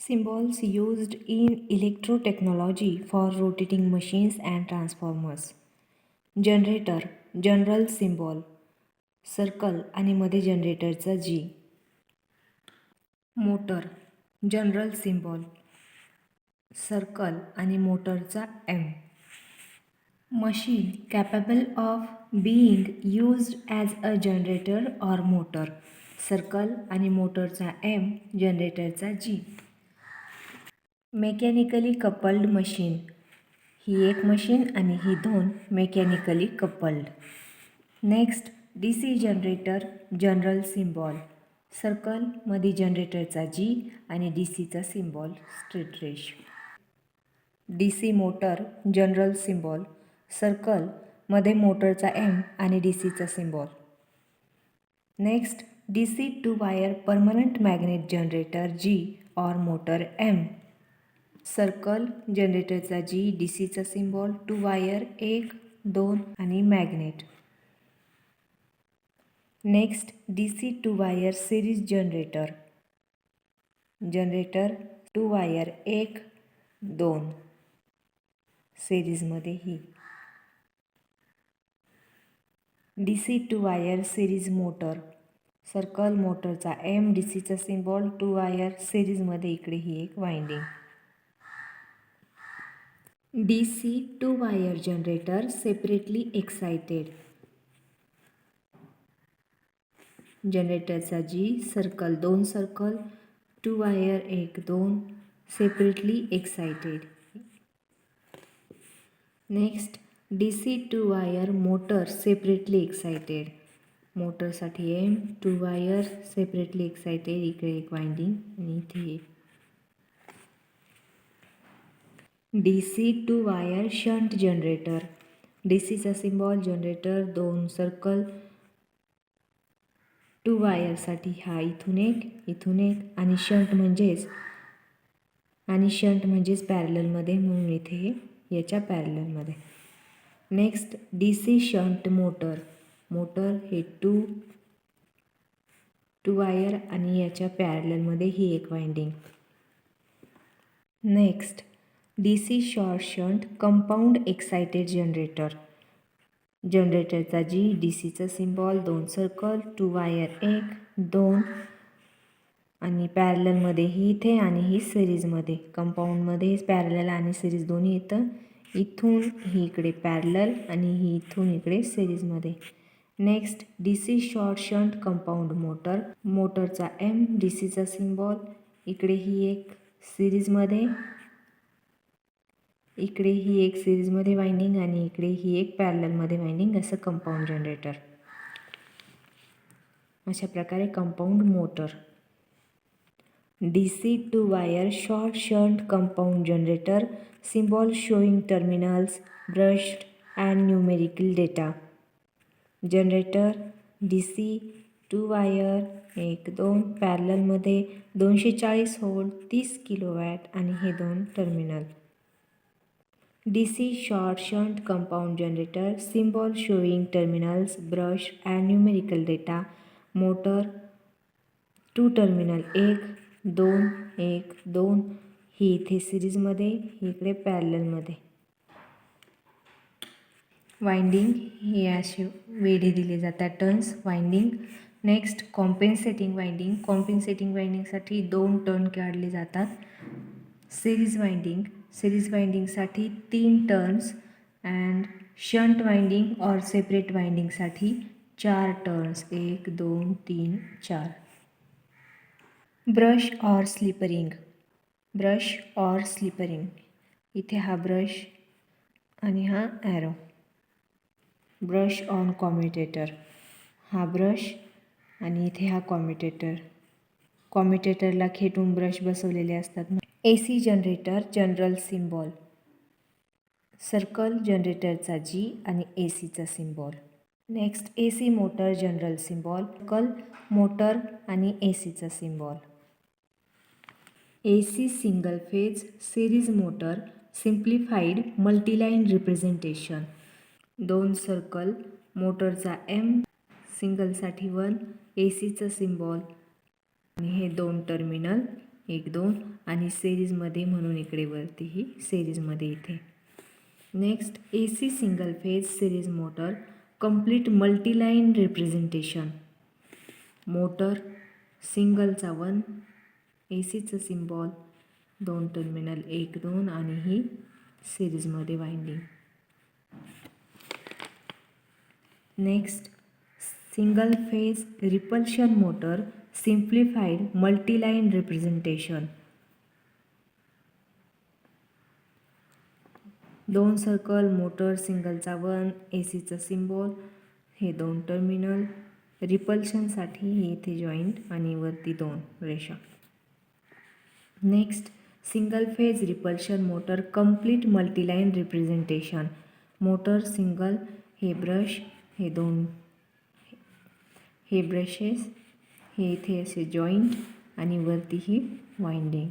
Symbols used in electrotechnology for rotating machines and transformers. Generator general symbol circle आणि मध्ये जनरेटरचा G motor general symbol circle आणि मोटरचा M machine capable of being used as a generator or motor circle आणि मोटरचा M जनरेटरचा G mechanically coupled machine. ही एक मशीन आणि ही दोन mechanically coupled. Next D C generator general symbol. सर्कलमध्ये जनरेटरचा जी आणि डी सीचा सिम्बॉल स्ट्रेट रेश D C motor general symbol. सर्कलमध्ये मोटरचा एम आणि डी सीचा symbol. Next D C two wire permanent magnet generator G or motor M circle जनरेटरचा जी डी सीचा सिम्बॉल टू वायर एक दोन आणि magnet. Next D C two wire series generator. Generator two wire एक दोन. सिरीजमध्ये ही. D C two wire series motor. Circle मोटरचा M D सीचा सिम्बॉल टू वायर सिरीजमध्ये इकडे ही एक winding. C two wire generator separately excited जनरेटरचा जी सर्कल, दोन सर्कल, टू वायर, एक, दोन, separately excited next D C two wire motor separately excited मोटरसाठी M two wire separately excited इकडे एक वाइंडिंग आणि इथे D C two wire shunt generator D सीचा सिम्बॉल जनरेटर दोन सर्कल टू वायरसाठी हा इथून एक इथून एक. आणि शंट म्हणजेच आणि शंट म्हणजेच पॅरललमध्ये म्हणून इथे याच्या पॅरललमध्ये next D C shunt motor motor हे टू टू वायर आणि याच्या पॅरललमध्ये ही एक winding next D C short shunt compound excited generator. जनरेटरचा जी डी सीचा सिम्बॉल दोन सर्कल टू वायर एक दोन. आणि पॅरललमध्ये ही इथे आणि ही सिरीजमध्ये कंपाऊंडमध्ये पॅरलल आणि सिरीज दोन्ही येतं इथून ही इकडे पॅरलल आणि ही इथून इकडे सिरीजमध्ये next D C short shunt compound motor. मोटरचा एम डी सीचा सिम्बॉल. इकडे ही एक सिरीजमध्ये इकडे ही एक सिरीजमध्ये वाइंडिंग आणि इकडे ही एक पॅरलमध्ये वाइंडिंग असं कंपाऊंड जनरेटर अशा प्रकारे compound motor D C two wire short shunt compound generator symbol showing terminals brushed and numerical data generator D C two wire एक दोन पॅरलमध्ये दोनशे चाळीस होल्ड तीस किलो वॅट आणि हे दोन terminal D C shunt compound compound generator symbol showing terminals brush numerical data, data motor two terminal एक दोन एक दोन ही इथे सिरीजमध्ये इकडे पॅरलमध्ये वाइंडिंग हे असे वेढे दिले जातात turns winding next compensating winding compensating वाइंडिंगसाठी दोन टर्न काढले जातात. सिरीज वाइंडिंग सिरीज वाइंडिंगसाठी तीन टर्न्स अँड शंट वाइंडिंग और सेपरेट वाइंडिंगसाठी चार टर्न्स एक दोन तीन, चार। ब्रश और स्लिपरिंग ब्रश और स्लिपरिंग इथे हा ब्रश हा ॲरो ब्रश ऑन कॉम्युटेटर हा ब्रश इथे हा कॉम्युटेटर कॉम्युटेटरला खेटून ब्रश असतात A C generator general symbol circle जनरेटरचा जी आणि ए सीचा symbol next A C motor general symbol कल मोटर आणि ए सीचा symbol A C single phase series motor simplified multiline representation दोन सर्कल मोटरचा एम सिंगलसाठी वन ए सीचं सिम्बॉल आणि हे दोन टर्मिनल एक दोन आणि सिरीजमध्ये म्हणून इकडे वरती ही सिरीजमध्ये इथे. Next A C single phase series motor complete multiline representation motor सिंगलचा one A सीचं सिम्बॉल दोन टर्मिनल एक दोन आणि ही सिरीजमध्ये winding next single phase repulsion motor simplified multiline representation. दोन सर्कल मोटर सिंगलचा वन ए सीचं सिम्बॉल हे दोन टर्मिनल रिपल्शनसाठी हे इथे जॉईंट आणि वरती दोन रेषा. Next single phase repulsion motor complete multiline representation motor single हे ब्रश हे दोन हे ब्रशेस हे इथे असे जॉईंट आणि वरती ही winding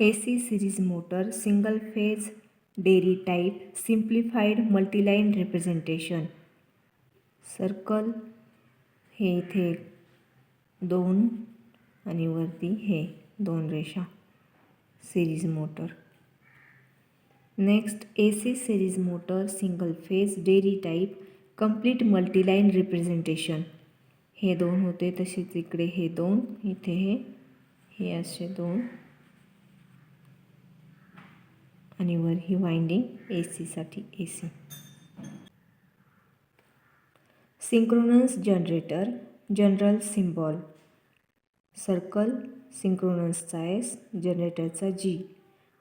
A C series motor single phase Deri type simplified multiline representation circle हे इथे दोन आणि वरती हे दोन रेषा. Series motor next A C series motor single phase Deri type complete multiline representation हे दोन होते तसेच इकडे हे दोन इथे हे हे असे दोन. आणि वर ही वाइंडिंग ए सीसाठी A C synchronous generator general symbol circle सिंक्रोनसचा S जनरेटरचा G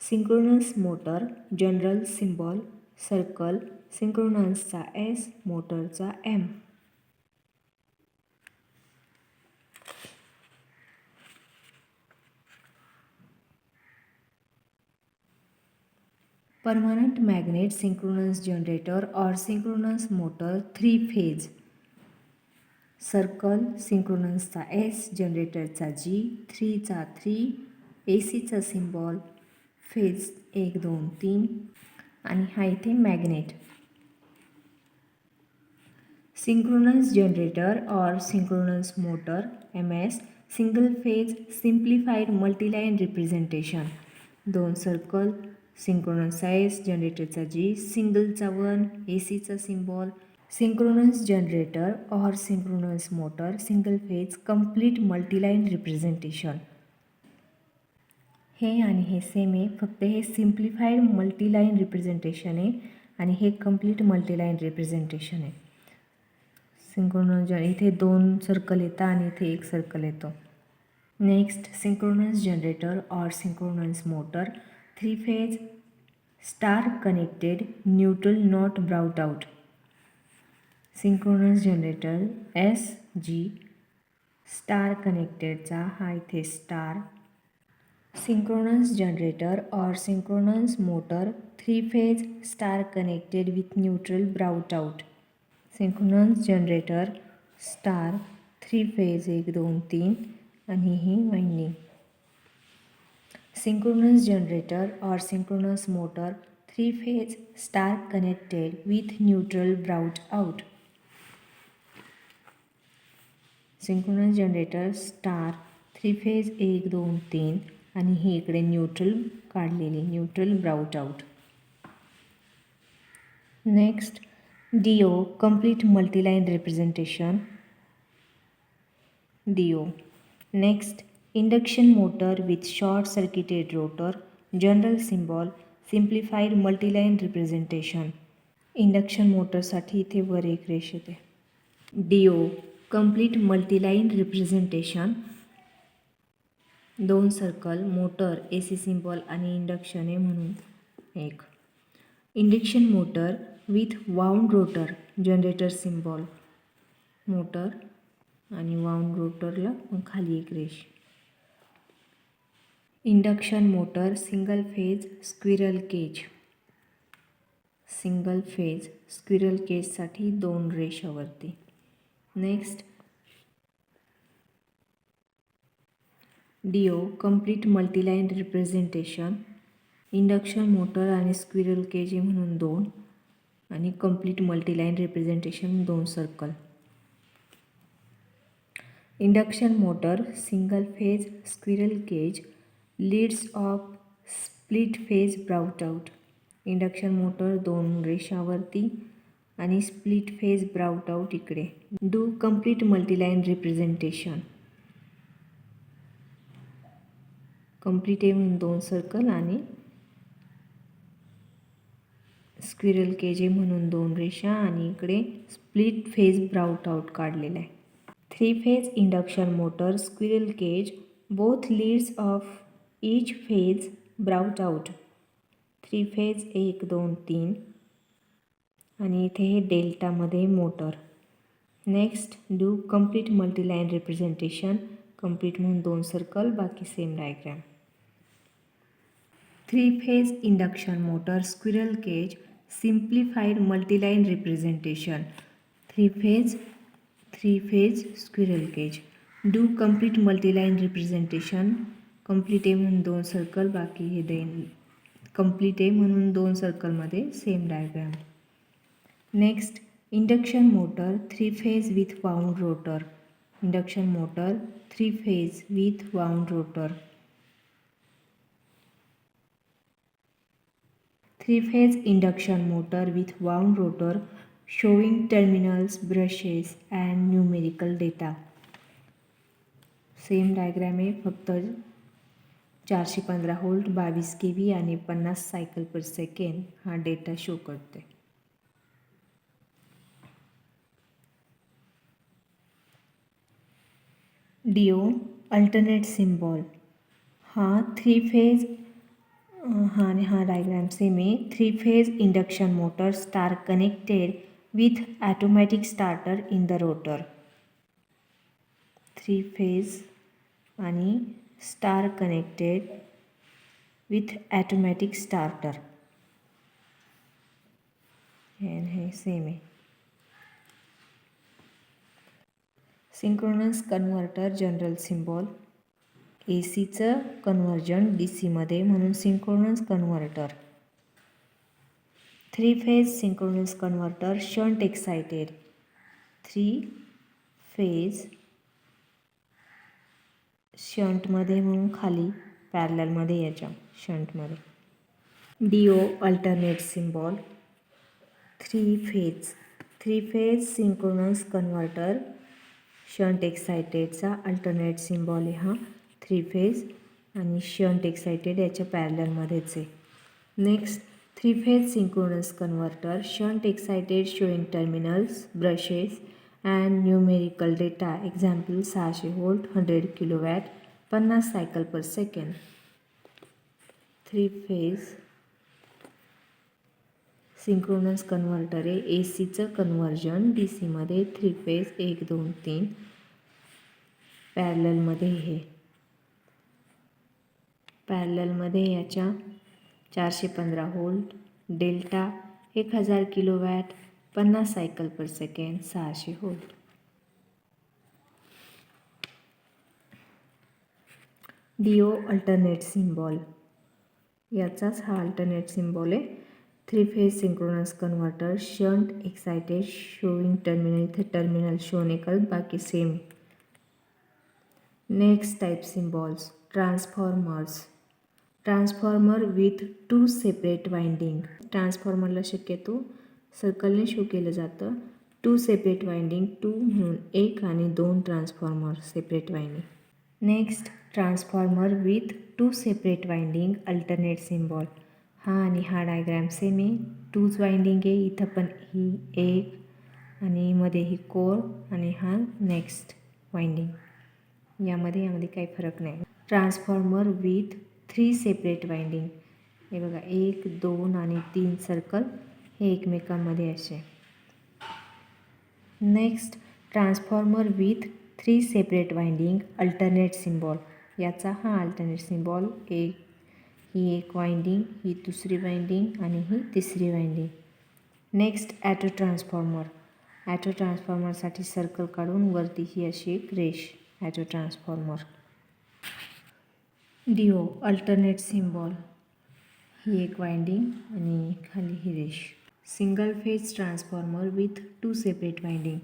synchronous motor general symbol circle सिंक्रोनसचा S मोटरचा M. Permanent magnet synchronous generator or synchronous motor three phase. Circle सिंक्रोनसचा S जनरेटरचा जी थ्रीचा थ्री ए सीचा symbol phase एक दोन तीन. आणि हा magnet. Synchronous generator or synchronous motor M S single phase simplified multiline representation दोन सर्कल सिंक्रोनसचा जनरेटरचा जी सिंगलचा वन ए सीचा सिम्बॉल सिंक्रोनस जनरेटर और synchronous motor single phase complete multiline representation हे आणि हे सेम आहे फक्त हे सिम्प्लिफाईड मल्टीलाईन रिप्रेझेंटेशन आहे आणि हे कंप्लीट मल्टीलाईन रिप्रेझेंटेशन आहे. सिंक्रोनस जन इथे दोन सर्कल येतात आणि इथे एक सर्कल येतो. नेक्स्ट सिंक्रोनस जनरेटर और synchronous motor three phase star connected neutral not brought out synchronous generator S G star कनेक्टेडचा हा इथे स्टार सिंक्रोनस जनरेटर और synchronous motor three phase star connected with neutral brought out synchronous generator star three phase एक दोन तीन आणि ही winding. Synchronous generator और synchronous motor three phase star connected with neutral brought out. Synchronous generator star three phase एक दोन तीन आणि ही इकडे न्यूट्रल काढलेली neutral brought out. Next D O complete multiline representation next induction next induction motor with short circuited rotor general symbol simplified multiline representation induction मोटरसाठी इथे वर एक रेष येते. DO complete complete multiline representation दोन circle motor A C symbol आणि induction आहे म्हणून एक. Induction motor with wound rotor generator symbol. Motor आणि वाऊंड रोटरला मग खाली एक रेश induction motor single phase squirrel cage. Single phase squirrel केजसाठी दोन रेषावरती next. D O complete multiline representation. Induction motor आणि स्क्विरल केजी म्हणून दोन. आणि कंप्लीट मल्टीलाईन रिप्रेझेंटेशन दोन circle induction motor single phase squirrel cage leads of split phase brought out induction motor दोन रेषावरती आणि स्प्लिट फेज ब्राउट आउट इकडे. Do complete multiline representation complete येऊन दोन सर्कल आणि स्क्विरल केज म्हणून दोन रेषा आणि इकडे स्प्लिट फेज ब्राउट आउट काढलेला आहे. Three phase induction motor squirrel cage both leads of each phase brought out. Three phase एक दोन तीन. आणि इथे हे डेल्टामध्ये motor. Next do complete multiline representation. Complete म्हणून दोन सर्कल बाकी same diagram three phase induction motor squirrel cage simplified multiline representation. Three phase three phase squirrel cage. Do complete multiline representation. Complete आहे म्हणून दोन सर्कल बाकी हे then complete आहे म्हणून दोन सर्कलमध्ये same diagram next induction motor three phase with wound rotor induction motor three phase with wound rotor three phase induction motor with wound rotor showing terminals, brushes and numerical data. Same diagram आहे फक्त चारशे पंधरा volt बावीस के V आणि पन्नास cycle per second हा data show करते Dio alternate symbol हा थ्री फेज हा आणि हा डायग्राम सेम आहे three phase induction motor star connected with automatic starter in the rotor three phase आणि star connected with automatic starter हे same आहे synchronous converter general symbol A सीचं conversion D सीमध्ये म्हणून synchronous converter. Three phase synchronous converter shunt excited. Three phase शंटमध्ये म्हणून खाली पॅरलमध्ये याच्या शंटमध्ये. D O alternate symbol. Three phase three phase synchronous converter shunt एक्सायटेडचा alternate symbol आहे हा. थ्री फेज आणि शंट एक्सायटेड याच्या पॅरलमध्येच आहे next three phase synchronous converter shunt excited showing terminals brushes and numerical data example सहाशे volt hundred kilowatt पन्नास cycle per second three phase synchronous converter आहे A सीचं कन्व्हर्जन डी सीमध्ये three phase एक दोन तीन पॅरलमध्ये हे. पॅरलमध्ये याच्या चारशे पंधरा होल्ट डेल्टा एक हजार किलोवॅट पन्नास सायकल पर सेकेंड सहाशे volt D O alternate symbol. याचाच हा अल्टरनेट सिम्बॉल आहे. Three phase synchronous converter shunt excited showing terminal इथे टर्मिनल शो नाही करत बाकी same next type symbols transformers. Transformer with two separate winding. ट्रान्सफॉर्मरला शक्यतो सर्कलने शो केलं जातं. टू सेपरेट वाइंडिंग टू म्हणून एक आणि दोन transformer separate winding. Next transformer with two separate winding alternate symbol हा आणि हा डायग्रॅम सेम आहे. टूच वाइंडिंग आहे. इथं पण ही एक आणि मध्ये ही कोर आणि हा नेक्स्ट वाइंडिंग. यामध्ये यामध्ये काही फरक नाही. Transformer with three separate winding. हे बघा एक दोन आणि तीन सर्कल हे एकमेकांमध्ये असे. Next transformer with three separate winding alternate symbol. याचा हा अल्टरनेट सिम्बॉल एक ही एक वाइंडिंग ही दुसरी वाइंडिंग आणि ही तिसरी winding. Next auto transformer. Auto ट्रान्सफॉर्मरसाठी सर्कल काढून वरती ही अशी एक रेश auto transformer. Dio alternate symbol ही एक वाइंडिंग आणि खाली ही रेश single phase transformer with two separate winding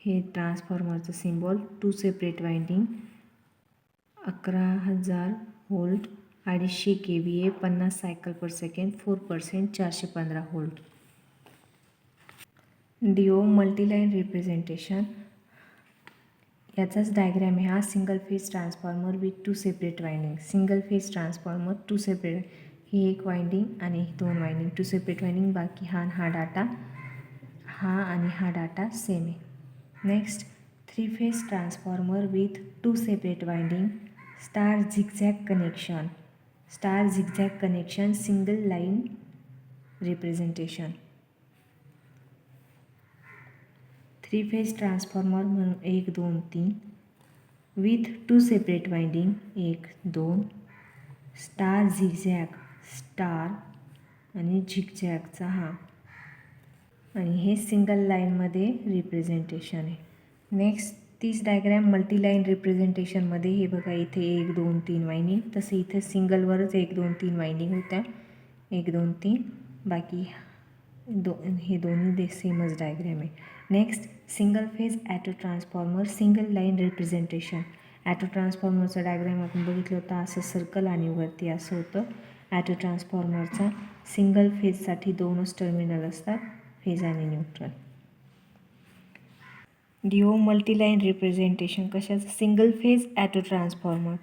हे ट्रान्सफॉर्मरचं सिम्बॉल टू सेपरेट वाइंडिंग अकरा हजार होल्ड अडीचशे के व्ही ए पन्नास cycle per second four percent चारशे पंधरा होल्ड डिओ मल्टीलाईन रिप्रेझेंटेशन याचाच डायग्रॅम आहे. हा single phase transformer with two separate winding single phase transformer two separate ही एक वायंडिंग आणि ही दोन वायंडिंग टू सेपरेट वायंडिंग बाकी हा हा डाटा हा आणि हा डाटा सेम आहे. Next three phase transformer with two separate winding star zigzag connection star zigzag connection single line representation three phase transformer म्हणून एक दोन तीन. विथ टू सेपरेट वाइंडिंग एक दोन. स्टार झिगझॅग स्टार आणि झिगझॅगचा हा. आणि हे सिंगल लाईनमध्ये रिप्रेझेंटेशन आहे. नेक्स्ट तीच डायग्रॅम मल्टी लाईन रिप्रेझेंटेशनमध्ये हे बघा इथे एक दोन तीन वाइंडिंग तसं इथे सिंगलवरच एक दोन तीन वाइंडिंग होत्या. एक दोन तीन. बाकी दो हे दोन्ही दे सेमच डायग्रॅम आहे. Next single phase auto transformer single line representation auto ट्रान्सफॉर्मरचा diagram आपण बघितलं होतं असं सर्कल आणि वरती असं होतं. ॲटो ट्रान्सफॉर्मरचा सिंगल फेजसाठी दोनच टर्मिनल असतात फेज आणि neutral D O multiline representation कशाचं? Single phase auto transformer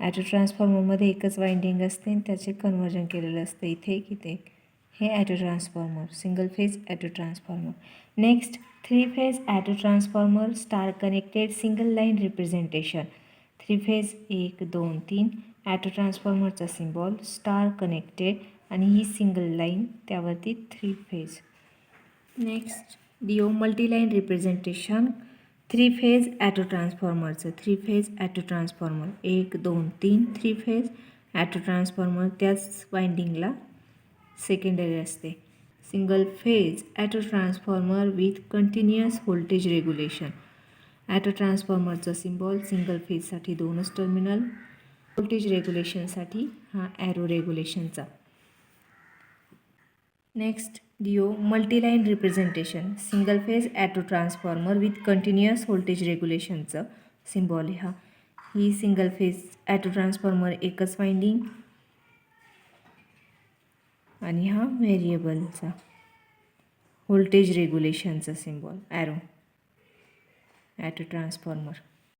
auto ट्रान्सफॉर्मरमध्ये एकच वाइंडिंग असते आणि त्याचे कन्वर्जन केलेलं असतं. इथे एक इथे एक. हे auto transformer single phase auto transformer next three phase auto transformer star connected single line representation. Three phase एक दोन तीन ॲटो ट्रान्सफॉर्मरचा सिम्बॉल स्टार कनेक्टेड आणि ही सिंगल लाईन त्यावरती three phase. Next D O multiline representation. Three phase auto ट्रान्सफॉर्मरचं three phase auto transformer एक दोन तीन थ्री फेज ॲटो ट्रान्सफॉर्मर त्याच वाइंडिंगला सेकंडरी असते. Single phase auto transformer with continuous voltage regulation auto ट्रान्सफॉर्मरचं symbol single फेजसाठी दोनच terminal voltage रेग्युलेशनसाठी हा arrow रेग्युलेशनचा next D O multiline representation single phase auto transformer with continuous voltage रेग्युलेशनचं symbol हा. ही single phase auto transformer एकच winding आणि हा व्हेरिएबलचा व्होल्टेज रेग्युलेशनचा सिम्बॉल ॲरो ॲटो ट्रान्सफॉर्मर